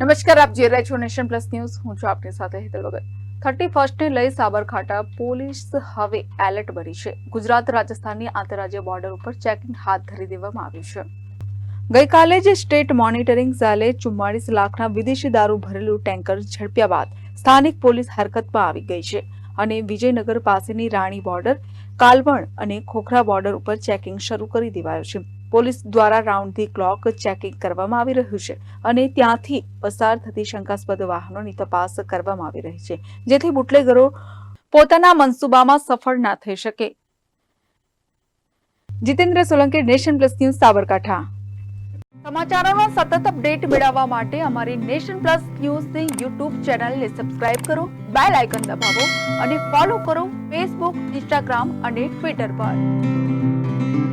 નમસ્કાર, આપ જે રહ્યા છો નેશન પ્લસ ન્યૂઝ. હું છું આપની સાથે હેતલ ભગત. થર્ટી ફર્સ્ટને લઈ સાબરકાંઠા પોલીસ હવે એલર્ટ બની છે. ગુજરાત, રાજસ્થાનની આંતરરાજ્ય બોર્ડર ઉપર ચેકિંગ હાથ ધરી દેવામાં આવ્યું છે. ગઈકાલે જ સ્ટેટ મોનિટરિંગ સેલે ચુમ્માળીસ લાખના વિદેશી દારૂ ભરેલું ટેન્કર ઝડપ્યા બાદ સ્થાનિક પોલીસ હરકતમાં આવી ગઈ છે અને વિજયનગર પાસેની રાણી બોર્ડર, કાલવણ અને ખોખરા બોર્ડર ઉપર ચેકિંગ શરૂ કરી દેવાયું છે. પોલીસ દ્વારા રાઉન્ડ ધી ક્લોક ચેકિંગ કરવામાં આવી રહ્યું છે અને ત્યાંથી પસાર થતી શંકાસ્પદ વાહનોની તપાસ કરવામાં આવી રહી છે, જેથી બુટલેગરો પોતાના મનસૂબામાં સફળ ના થઈ શકે. Jitendra Solanki, Nation Plus News, Sabarkantha. સમાચારોનો સતત અપડેટ મેળવવા માટે અમારી નેશન પ્લસ ન્યૂઝની યુટ્યુબ ચેનલને સબસ્ક્રાઇબ કરો, બેલ આઇકન દબાવો અને ફોલો કરો ફેસબુક, ઇન્સ્ટાગ્રામ અને ટ્વિટર પર.